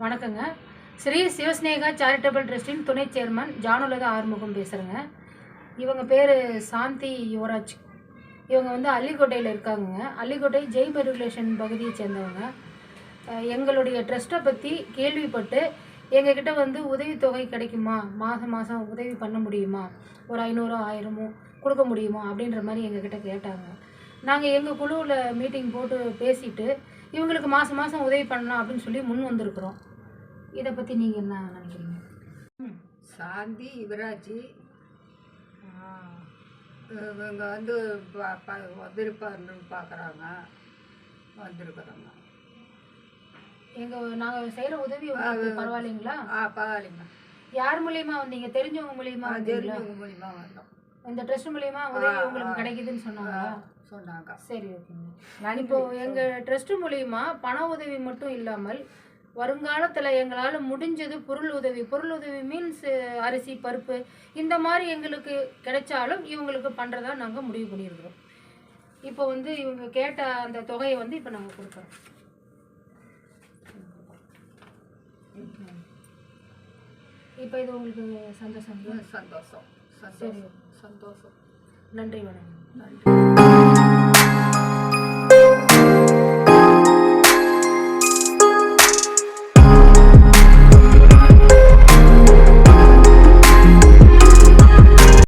வணக்கங்க. ஸ்ரீ சிவஸ்நேகா சேரிட்டபிள் ட்ரஸ்டின் துணை சேர்மன் ஜானுலக ஆறுமுகம் பேசுகிறேங்க இவங்க பேர் சாந்தி யுவராஜ். இவங்க வந்து அள்ளிக்கோட்டையில் இருக்காங்கங்க. அள்ளிக்கோட்டை ஜெய் ரெகுலேஷன் பகுதியை சேர்ந்தவங்க. எங்களுடைய ட்ரஸ்ட்டை பற்றி கேள்விப்பட்டு எங்ககிட்ட வந்து உதவித்தொகை கிடைக்குமா? மாதம் மாதம் உதவி பண்ண முடியுமா? ஒரு ஐநூறோ ஆயிரமோ கொடுக்க முடியுமா? அப்படின்ற மாதிரி எங்ககிட்ட கேட்டாங்க. நாங்கள் எங்கள் குழுவில் மீட்டிங் போட்டு பேசிட்டு இவங்களுக்கு மாதம் மாதம் உதவி பண்ணலாம் அப்படின்னு சொல்லி முன் வந்திருக்கிறோம். இதை பற்றி நீங்கள் என்ன நினைக்கிறீங்க? சாந்தி யுவராஜி. இவங்க வந்து வந்திருப்பாருன்னு பார்க்குறாங்க வந்திருக்கிறோங்க. எங்கள் நாங்கள் செய்கிற உதவி பரவாயில்லைங்களா? ஆ பரவாயில்லைங்க. யார் மூலியமா வந்தீங்க? தெரிஞ்சவங்க மூலியமா வந்தீங்களா? தெரிஞ்சவங்க மூலிமா வந்தோம். இந்த ட்ரஸ்ட் மூலியமா உதவி உங்களுக்கு. கிடைக்குதுன்னு சொன்னாங்களா? சொன்னாங்க. சரி ஓகேங்க இப்போ எங்க ட்ரஸ்ட் மூலியமா பண உதவி மட்டும் இல்லாமல் வருங்காலத்துல எங்களால முடிஞ்சது பொருள் உதவி. பொருள் உதவி மீன்ஸ் அரிசி பருப்பு இந்த மாதிரி எங்களுக்கு கிடைச்சாலும் இவங்களுக்கு பண்றதா நாங்க முடிவு பண்ணியிருக்கிறோம். இப்போ வந்து இவங்க கேட்ட அந்த தொகையை வந்து இப்போ நாங்க கொடுக்குறோம். இப்போ இது உங்களுக்கு சந்தோஷம் சந்தோஷம். சந்தோஷம். சந்தோஷம். நன்றி வணக்கம். நன்றி.